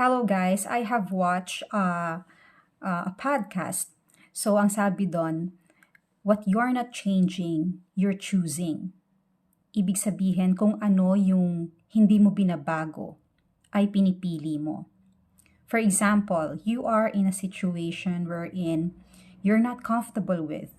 Hello guys, I have watched uh, uh, a podcast. So ang sabi doon, what you're not changing, you're choosing. Ibig sabihin kung ano yung hindi mo binabago, ay pinipili mo. For example, you are in a situation wherein you're not comfortable with.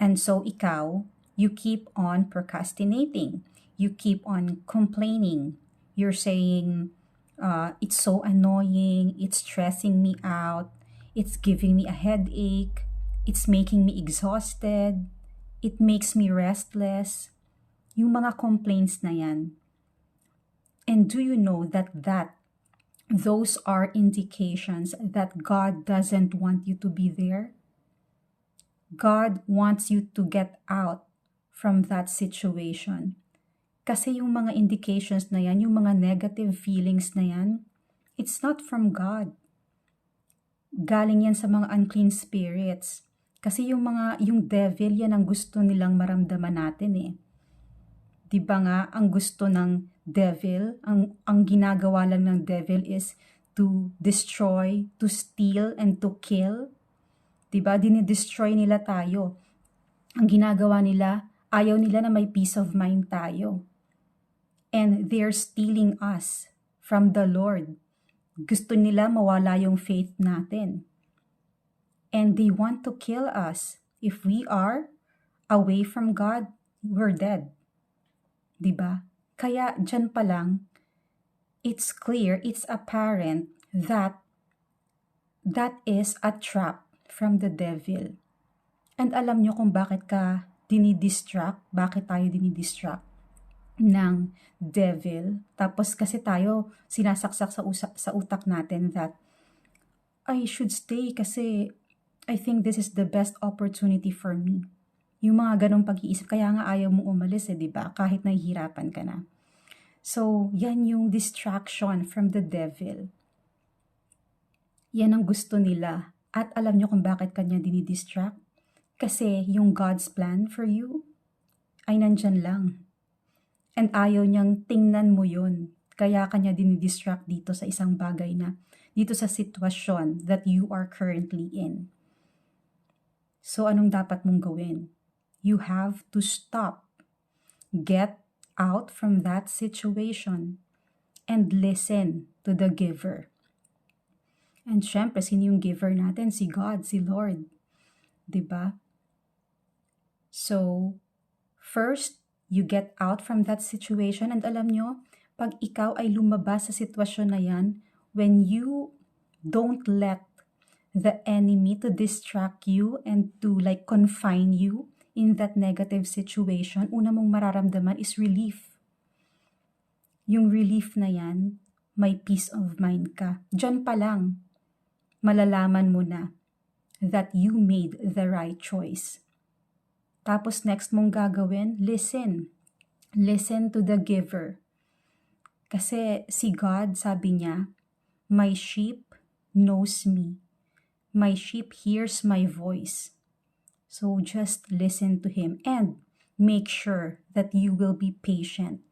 And so ikaw, you keep on procrastinating. You keep on complaining. You're saying, uh, it's so annoying, it's stressing me out, it's giving me a headache, it's making me exhausted, it makes me restless. Yung mga complaints na yan. And do you know that that those are indications that God doesn't want you to be there? God wants you to get out from that situation. Kasi yung mga indications na yan, yung mga negative feelings na yan, it's not from God. Galing yan sa mga unclean spirits. Kasi yung mga, yung devil, yan ang gusto nilang maramdaman natin eh. Di ba nga, ang gusto ng devil, ang, ang ginagawa lang ng devil is to destroy, to steal, and to kill. Di ba? Dinidestroy nila tayo. Ang ginagawa nila, ayaw nila na may peace of mind tayo and they're stealing us from the Lord. Gusto nila mawala yung faith natin. And they want to kill us. If we are away from God, we're dead. 'Di ba? Kaya dyan pa lang, it's clear, it's apparent that that is a trap from the devil. And alam nyo kung bakit ka dinidistract, bakit tayo dinidistract ng devil. Tapos kasi tayo sinasaksak sa, usak, sa utak natin that I should stay kasi I think this is the best opportunity for me. Yung mga ganong pag-iisip, kaya nga ayaw mo umalis eh, di ba? Kahit nahihirapan ka na. So, yan yung distraction from the devil. Yan ang gusto nila. At alam nyo kung bakit kanya dinidistract? Kasi yung God's plan for you ay nandyan lang. And ayaw niyang tingnan mo yun. Kaya kanya dinidistract dito sa isang bagay na, dito sa sitwasyon that you are currently in. So anong dapat mong gawin? You have to stop. Get out from that situation and listen to the giver. And syempre, sino yung giver natin? Si God, si Lord. ba? Diba? So, first, you get out from that situation and alam nyo, pag ikaw ay lumabas sa sitwasyon na yan, when you don't let the enemy to distract you and to like confine you in that negative situation, una mong mararamdaman is relief. Yung relief na yan, may peace of mind ka. Diyan pa lang, malalaman mo na that you made the right choice. Tapos next mong gagawin, listen. Listen to the giver. Kasi si God, sabi niya, My sheep knows me. My sheep hears my voice. So just listen to Him and make sure that you will be patient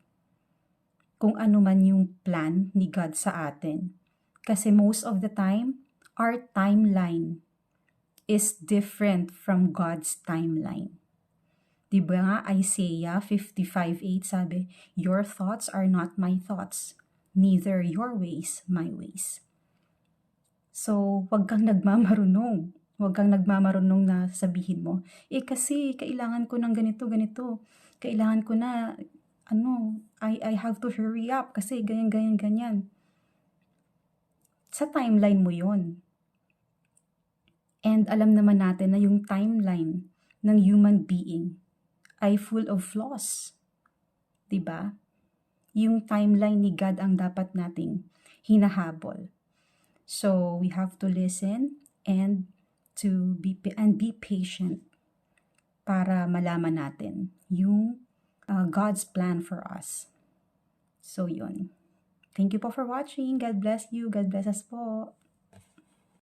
kung ano man yung plan ni God sa atin. Kasi most of the time, our timeline is different from God's timeline. Di ba nga Isaiah 55.8 sabi, Your thoughts are not my thoughts, neither your ways my ways. So, wag kang nagmamarunong. Wag kang nagmamarunong na sabihin mo, eh kasi kailangan ko ng ganito, ganito. Kailangan ko na, ano, I, I have to hurry up kasi ganyan, ganyan, ganyan. Sa timeline mo yon And alam naman natin na yung timeline ng human being ay full of flaws. 'Di ba? Yung timeline ni God ang dapat nating hinahabol. So, we have to listen and to be and be patient para malaman natin yung uh, God's plan for us. So, yun. Thank you po for watching. God bless you. God bless us po.